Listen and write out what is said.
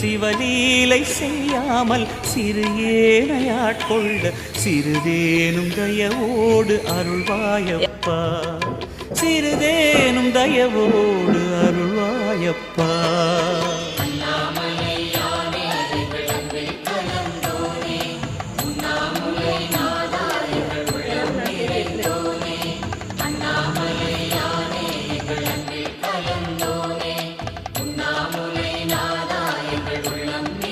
சிவலீலை செய்யாமல் சிறு ஏனையாட்கொள்ள சிறிதேனும் தயவோடு அருள்வாயப்பா. சிறிதேனும் தயவோடு அருள்வாயப்பா. Sri Lanka.